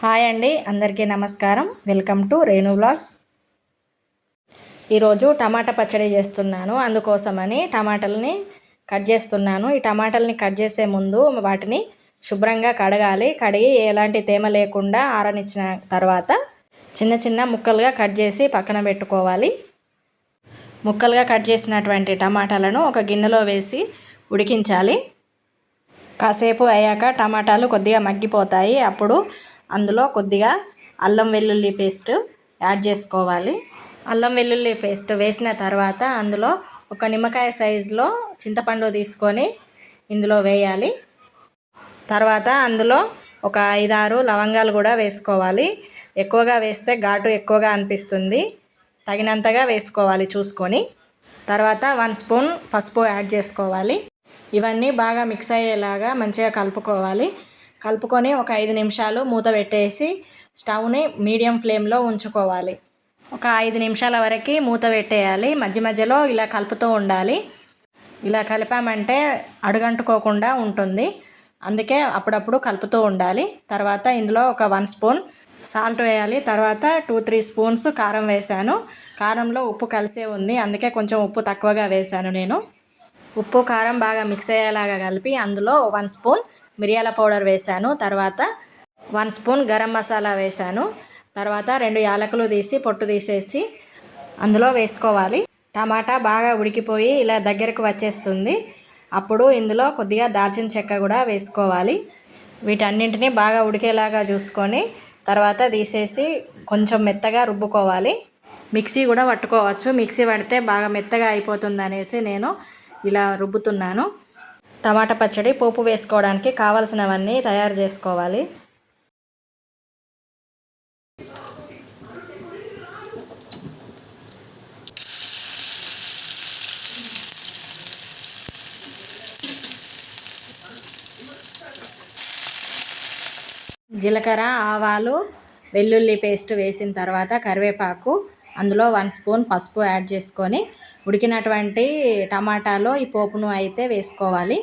Hi అండి అందరికీ నమస్కారం. Welcome to Renu blogs. ఈరోజు టమాటా పచ్చడి చేస్తున్నాను. అందుకోసమని టమాటాలని కట్ చేస్తున్నాను. ఈ టమాటాలని కట్ చేసే ముందు వాటిని శుభ్రంగా కడగాలి. కడిగి ఎలాంటి తేమ లేకుండా ఆరనిచ్చిన తర్వాత చిన్న చిన్న ముక్కలుగా కట్ చేసి పక్కన పెట్టుకోవాలి. ముక్కలుగా కట్ చేసినటువంటి టమాటాలను ఒక గిన్నెలో వేసి ఉడికించాలి. కాసేపు అయ్యాక టమాటాలు కొద్దిగా మగ్గిపోతాయి. అప్పుడు అందులో కొద్దిగా అల్లం వెల్లుల్లి పేస్ట్ యాడ్ చేసుకోవాలి. అల్లం వెల్లుల్లి పేస్ట్ వేసిన తర్వాత అందులో ఒక నిమ్మకాయ సైజులో చింతపండు తీసుకొని ఇందులో వేయాలి. తర్వాత అందులో ఒక ఐదారు లవంగాలు కూడా వేసుకోవాలి. ఎక్కువగా వేస్తే ఘాటు ఎక్కువగా అనిపిస్తుంది. తగినంతగా వేసుకోవాలి చూసుకొని. తర్వాత వన్ స్పూన్ పసుపు యాడ్ చేసుకోవాలి. ఇవన్నీ బాగా మిక్స్ అయ్యేలాగా మంచిగా కలుపుకోవాలి. కలుపుకొని ఒక ఐదు నిమిషాలు మూత పెట్టేసి స్టవ్ని మీడియం ఫ్లేమ్లో ఉంచుకోవాలి. ఒక ఐదు నిమిషాల వరకు మూత పెట్టేయాలి. మధ్య మధ్యలో ఇలా కలుపుతూ ఉండాలి. ఇలా కలిపామంటే అడుగంటుకోకుండా ఉంటుంది. అందుకే అప్పుడప్పుడు కలుపుతూ ఉండాలి. తర్వాత ఇందులో ఒక వన్ స్పూన్ సాల్ట్ వేయాలి. తర్వాత టూ త్రీ స్పూన్స్ కారం వేశాను. కారంలో ఉప్పు కలిసే ఉంది. అందుకే కొంచెం ఉప్పు తక్కువగా వేశాను నేను. ఉప్పు కారం బాగా మిక్స్ అయ్యేలాగా కలిపి అందులో వన్ స్పూన్ మిరియాల పౌడర్ వేశాను. తర్వాత వన్ స్పూన్ గరం మసాలా వేశాను. తర్వాత రెండు యాలకులు తీసి పొట్టు తీసేసి అందులో వేసుకోవాలి. టమాటా బాగా ఉడికిపోయి ఇలా దగ్గరకు వచ్చేస్తుంది. అప్పుడు ఇందులో కొద్దిగా దాల్చిన చెక్క కూడా వేసుకోవాలి. వీటన్నింటినీ బాగా ఉడికేలాగా చూసుకొని తర్వాత తీసేసి కొంచెం మెత్తగా రుబ్బుకోవాలి. మిక్సీ కూడా పట్టుకోవచ్చు. మిక్సీ పడితే బాగా మెత్తగా అయిపోతుంది అనేసి నేను ఇలా రుబ్బుతున్నాను. టమాటా పచ్చడి పోపు వేసుకోవడానికి కావలసినవన్నీ తయారు చేసుకోవాలి. జీలకర్ర ఆవాలు వెల్లుల్లి పేస్ట్ వేసిన తర్వాత కరివేపాకు అందులో వన్ స్పూన్ పసుపు యాడ్ చేసుకొని ఉడికినటువంటి టమాటాలో ఈ పోపును అయితే వేసుకోవాలి.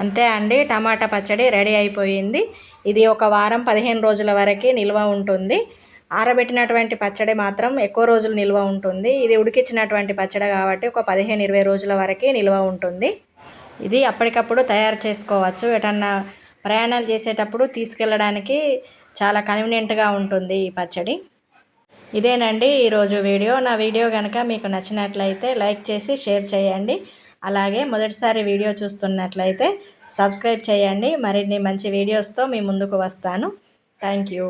అంతే అండి. టమాటా పచ్చడి రెడీ అయిపోయింది. ఇది ఒక వారం పదిహేను రోజుల వరకు నిల్వ ఉంటుంది. ఆరబెట్టినటువంటి పచ్చడి మాత్రం ఎక్కువ రోజులు నిల్వ ఉంటుంది. ఇది ఉడికించినటువంటి పచ్చడి కాబట్టి ఒక పదిహేను ఇరవై రోజుల వరకు నిల్వ ఉంటుంది. ఇది అప్పటికప్పుడు తయారు చేసుకోవచ్చు. ఎటన్నా ప్రయాణాలు చేసేటప్పుడు తీసుకెళ్ళడానికి చాలా కన్వీనియంట్గా ఉంటుంది ఈ పచ్చడి. ఇదేనండి ఈరోజు వీడియో. నా వీడియో కనుక మీకు నచ్చినట్లయితే లైక్ చేసి షేర్ చేయండి. అలాగే మొదటిసారి వీడియో చూస్తున్నట్లయితే సబ్స్క్రైబ్ చేయండి. మరిన్ని మంచి వీడియోస్తో మీ ముందుకు వస్తాను. Thank you.